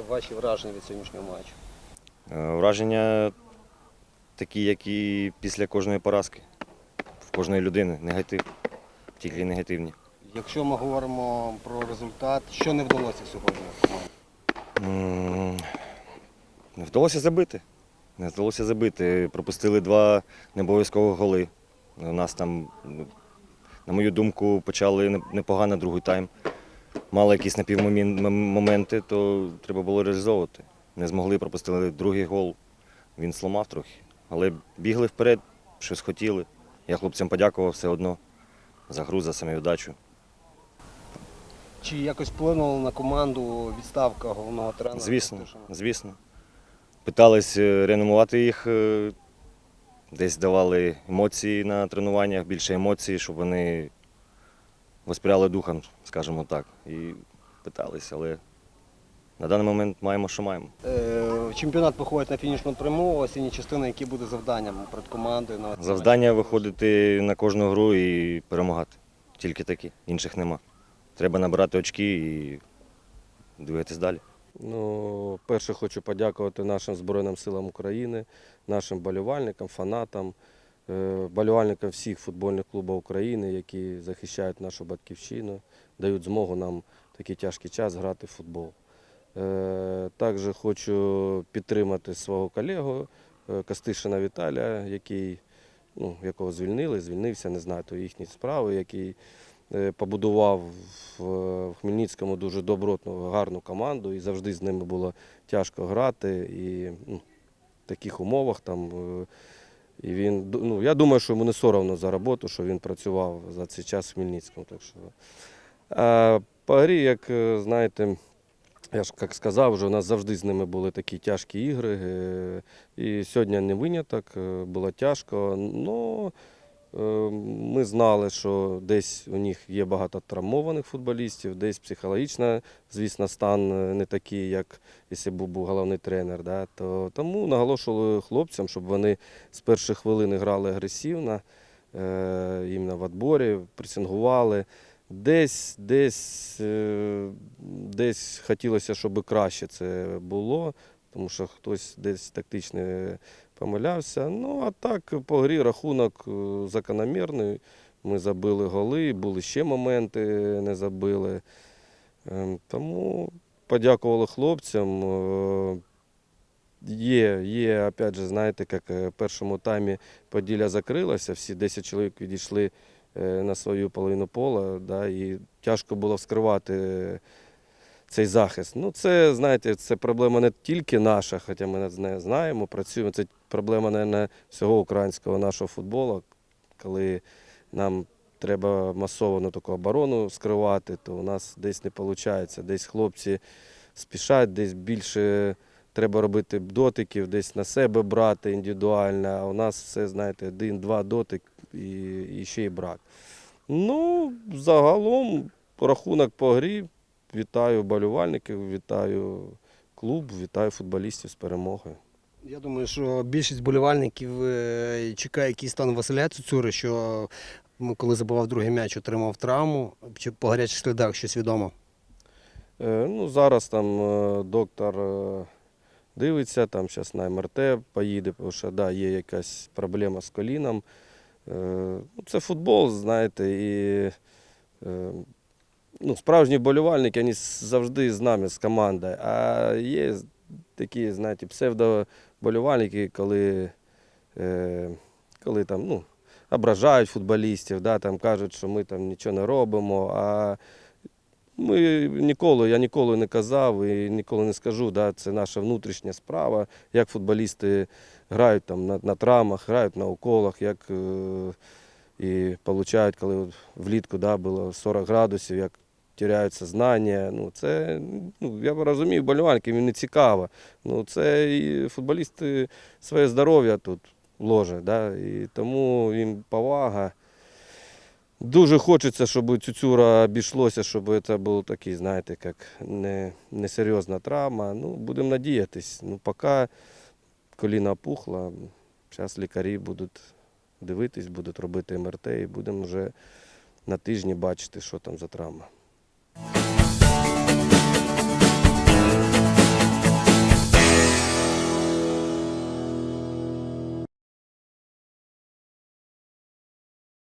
Давайте ваші враження від сьогоднішнього матчу. Е, Враження такі, як і після кожної поразки. В кожної людини негатив, тільки негативні. Якщо ми говоримо про результат, що не вдалося сьогодні Не вдалося забити. Не вдалося забити. Пропустили два необов'язкових голи. У нас там, на мою думку, почали не- непогано другий тайм. Мали якісь напівмоменти, то треба було реалізовувати. Не змогли, пропустили другий гол. Він сломав трохи. Але бігли вперед, щось хотіли. Я хлопцям подякував все одно за гру, за самовіддачу. Чи якось вплинула на команду відставка головного тренера? Звісно, звісно. Питались е, реанімувати їх, е, десь давали емоції на тренуваннях, більше емоцій, щоб вони воспряли духом, скажімо так. І питались, але на даний момент маємо, що маємо. Е, Чемпіонат виходить на фінішну пряму, осінні частини, які буде завданням перед командою Завдання виходити на кожну гру і перемагати. Тільки такі, інших нема. Треба набирати очки і дивитись далі. Ну, перше хочу подякувати нашим Збройним силам України, нашим болівальникам, фанатам, е, болівальникам всіх футбольних клубів України, які захищають нашу батьківщину, дають змогу нам в такий тяжкий час грати в футбол. Е, Також хочу підтримати свого колегу е, Костишина Віталія, який, ну, якого звільнили, звільнився, не знаю, то їхні справи, який побудував в Хмельницькому дуже добротну, гарну команду, і завжди з ними було тяжко грати. І ну, в таких умовах там. Е, І він, ну, я думаю, що йому не соромно за роботу, що він працював за цей час в Хмельницькому. Так що. А по грі, як е, знаєте, я ж як сказав, вже у нас завжди з ними були такі тяжкі ігри. е, І сьогодні не виняток, е, було тяжко. Ну, е, ми знали, що десь у них є багато травмованих футболістів, десь психологічно, звісно, стан е, не такий, як якщо був, був головний тренер. Да? То, тому наголошували хлопцям, щоб вони з перших хвилин грали агресивно, е, іменно в відборі, пресингували. Десь, десь, е, десь хотілося, щоб краще це було, тому що хтось десь тактично помилявся. Ну, а так по грі рахунок е, закономірний. Ми забили голи, були ще моменти, не забили. Ем, Тому подякували хлопцям. Е, Є, є, опять же, знаєте, як е, в першому таймі Поділля закрилася, всі 10 чоловік відійшли на свою половину пола, да, і тяжко було вскривати цей захист. Ну, це, знаєте, це проблема не тільки наша, хоча ми з нею знаємо, працюємо. Це проблема, мабуть, всього українського нашого футболу, коли нам треба масово таку оборону скривати, то у нас десь не виходить. Десь хлопці спішать, десь більше треба робити дотиків, десь на себе брати індивідуально. А у нас все, знаєте, один-два дотик і, і ще й брак. Ну, загалом рахунок по грі. Вітаю болівальників, вітаю клуб, вітаю футболістів з перемогою. Я думаю, що більшість болівальників е, чекає якийсь стан Василя Цуцюри, що коли забивав другий м'яч, отримав травму. Чи по гарячих слідах щось відомо? Е, Ну, зараз там е, доктор е, дивиться, там зараз на МРТ поїде, тому що да, є якась проблема з коліном. Е, Ну, це футбол, знаєте, і е, ну, справжні болівальники вони завжди з нами, з командою. А є такі, знаєте, псевдоболівальники, коли, е, коли там, ну, ображають футболістів, да, там кажуть, що ми там нічого не робимо. А ми ніколи, я ніколи не казав і ніколи не скажу, да, це наша внутрішня справа, як футболісти грають там на, на травмах, грають на уколах, як е, і получають, коли влітку да, було 40 градусів, як тіряють сознання. Ну, це, ну, я розумію, болівальникам їм не цікаво. Ну, це і футболісти своє здоров'я тут ложать, да, і тому їм повага. Дуже хочеться, щоб Цюцюра обійшлося, щоб це був такий, знаєте, як не, несерйозна травма. Ну, будемо надіятись. Ну, поки коліна опухла, зараз лікарі будуть дивитись, будуть робити МРТ і будемо вже на тижні бачити, що там за травма.